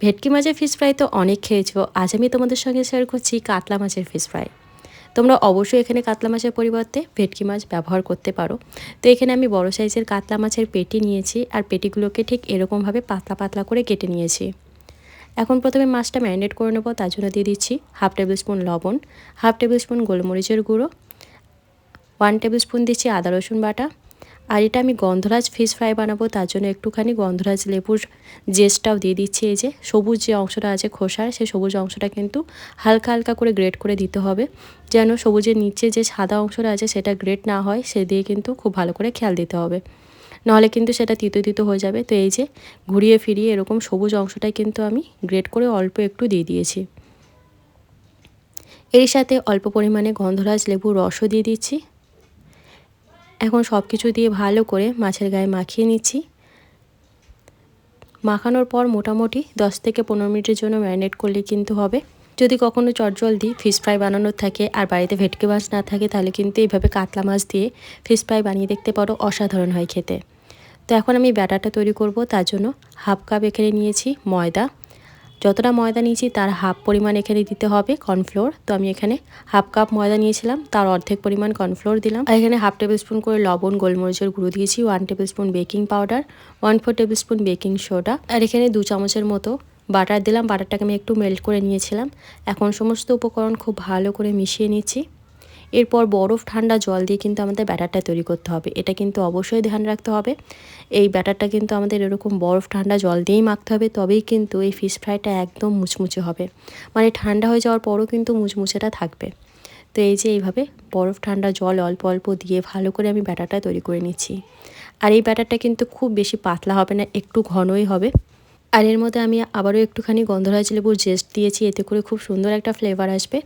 ভেটকি মাছের fish fry তো অনেক খেয়েছো। আজ আমি তোমাদের সঙ্গে শেয়ার করছি কাতলা মাছের ফিশ ফ্রাই তোমরা অবশ্যই এখানে কাতলা মাছের পরিবর্তে ভেটকি মাছ ব্যবহার করতে পারো। তো এখানে আমি বড় সাইজের কাতলা মাছের পেটি নিয়েছি আর পেটিগুলোকে ঠিক এরকমভাবে পাতলা পাতলা করে কেটে নিয়েছি। এখন প্রথমে মাছটা ম্যারিনেট করে নেব, তার জন্য দিয়ে দিচ্ছি হাফ টেবিল স্পুন লবণ হাফ টেবিল স্পুন গোলমরিচের গুঁড়ো ওয়ান টেবিল স্পুন দিচ্ছি আদা রসুন বাটা আর এটা আমি গন্ধরাজ ফিশ ফ্রাই বানাবো, তার জন্য একটুখানি গন্ধরাজ লেবুর জেসটাও দিয়ে দিচ্ছি। এই যে সবুজ যে অংশটা আছে খোসার, সেই সবুজ অংশটা কিন্তু হালকা হালকা করে গ্রেট করে দিতে হবে, যেন সবুজের নিচে যে সাদা অংশটা আছে সেটা গ্রেট না হয়, সে দিয়ে কিন্তু খুব ভালো করে খেয়াল দিতে হবে। নাহলে কিন্তু সেটা তিতো তিতো হয়ে যাবে। তো এই যে ঘুরিয়ে ফিরিয়ে এরকম সবুজ অংশটাই কিন্তু আমি গ্রেট করে অল্প একটু দিয়ে দিয়েছি। এর সাথে অল্প পরিমাণে গন্ধরাজ লেবুর রসও দিয়ে দিচ্ছি। এখন সব কিছু দিয়ে ভালো করে মাছের গায়ে মাখিয়ে নিচ্ছি। মাখানোর পর মোটামুটি দশ থেকে পনেরো মিনিটের জন্য ম্যারিনেট করলে কিন্তু হবে। যদি কখনও চটজলদি ফিশ ফ্রাই বানানোর থাকে আর বাড়িতে ভেটকি মাছ না থাকে, তাহলে কিন্তু এইভাবে কাতলা মাছ দিয়ে ফিশ ফ্রাই বানিয়ে দেখতে পারো অসাধারণ হয় খেতে। তো এখন আমি ব্যাটারটা তৈরি করব, তার জন্য হাফ কাপ এখানে নিয়েছি ময়দা। যতটা ময়দা নিয়েছি তার হাফ পরিমাণ এখানে দিতে হবে কর্নফ্লোর। তো আমি এখানে হাফ কাপ ময়দা নিয়েছিলাম, তার অর্ধেক পরিমাণ কর্নফ্লোর দিলাম। আর এখানে হাফ টেবিল স্পুন করে লবণ, গোলমরিচের গুঁড়ো দিয়েছি one tablespoon baking powder one four tablespoon baking soda আর এখানে দু চামচের মতো বাটার দিলাম বাটারটাকে আমি একটু মেল্ট করে নিয়েছিলাম। এখন সমস্ত উপকরণ খুব ভালো করে মিশিয়ে নিচ্ছি। এরপর বরফ, ঠান্ডা জল দিয়ে কিন্তু আমাদের ব্যাটারটা তৈরি করতে হবে। এটা কিন্তু অবশ্যই ধ্যান রাখতে হবে। এই ব্যাটারটা কিন্তু আমাদের এরকম বরফ, ঠান্ডা জল দিয়েই মাখতে হবে, তবেই কিন্তু এই ফিশ ফ্রাইটা একদম মুচমুচে হবে। মানে ঠান্ডা হয়ে যাওয়ার পরও কিন্তু মুচমুচেটা থাকবে। তো এই যে এইভাবে বরফ, ঠান্ডা জল অল্প অল্প দিয়ে ভালো করে আমি ব্যাটারটা তৈরি করে নিচ্ছি। আর এই ব্যাটারটা কিন্তু খুব বেশি পাতলা হবে না, একটু ঘনই হবে। আর এর মধ্যে আমি আবারও একটুখানি গন্ধরাজ লেবুর জেস্ট দিয়েছি, এতে করে খুব সুন্দর একটা ফ্লেভার আসবে।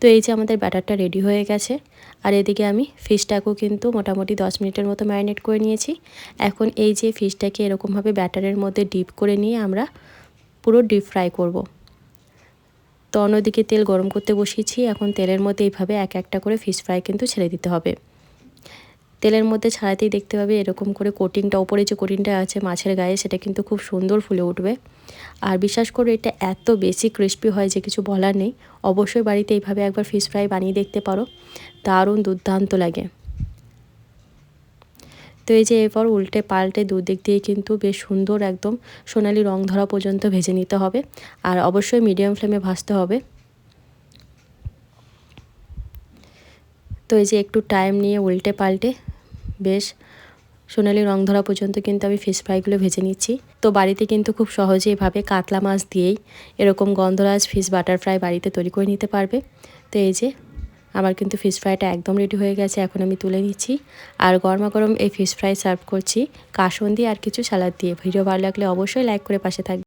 তো এই যে আমাদের ব্যাটারটা রেডি হয়ে গেছে, আর এদিকে আমি ফিশটাকেও কিন্তু মোটামুটি দশ মিনিটের মতো ম্যারিনেট করে নিয়েছি। এখন এই যে ফিশটাকে এরকমভাবে ব্যাটারের মধ্যে ডিপ করে নিয়ে আমরা পুরো ডিপ ফ্রাই করব। তো অন্যদিকে তেল গরম করতে বসিয়েছি, এখন তেলের মধ্যে এইভাবে এক একটা করে ফিশ ফ্রাই কিন্তু ছেড়ে দিতে হবে। তেলের মধ্যে ছাড়াতেই দেখতে পাবে এরকম করে কোটিংটা ওপরে যে কোটিংটা আছে মাছের গায়ে, সেটা কিন্তু খুব সুন্দর ফুলে উঠবে। আর বিশ্বাস করে, এটা এত বেশি ক্রিস্পি হয় যে কিছু বলার নেই। অবশ্যই বাড়িতে এইভাবে একবার ফিশ ফ্রাই বানিয়ে দেখতে পারো। দারুণ দুর্দান্ত লাগে। তো এই যে এরপর উল্টে পাল্টে দুদিক দিয়ে কিন্তু বেশ সুন্দর একদম সোনালি রং ধরা পর্যন্ত ভেজে নিতে হবে। আর অবশ্যই মিডিয়াম ফ্লেমে ভাজতে হবে। তো এই যে একটু টাইম নিয়ে উল্টে পাল্টে বেশ সোনালি রং ধরা পর্যন্ত কিন্তু আমি ফিশ ফ্রাইগুলো ভেজে নিচ্ছি। তো বাড়িতে কিন্তু খুব সহজে এভাবে কাতলা মাছ দিয়েই এরকম গন্ধরাজ ফিশ বাটার ফ্রাই বাড়িতে তৈরি করে নিতে পারবে। তো এই যে, আমার কিন্তু ফিশ ফ্রাইটা একদম রেডি হয়ে গেছে, এখন আমি তুলে নিচ্ছি। আর গরমা গরম এই ফিশ ফ্রাই সার্ভ করছি কাসন দিয়ে আর কিছু স্যালাদ দিয়ে। ভিডিও ভালো লাগলে অবশ্যই লাইক করে পাশে থাকবে।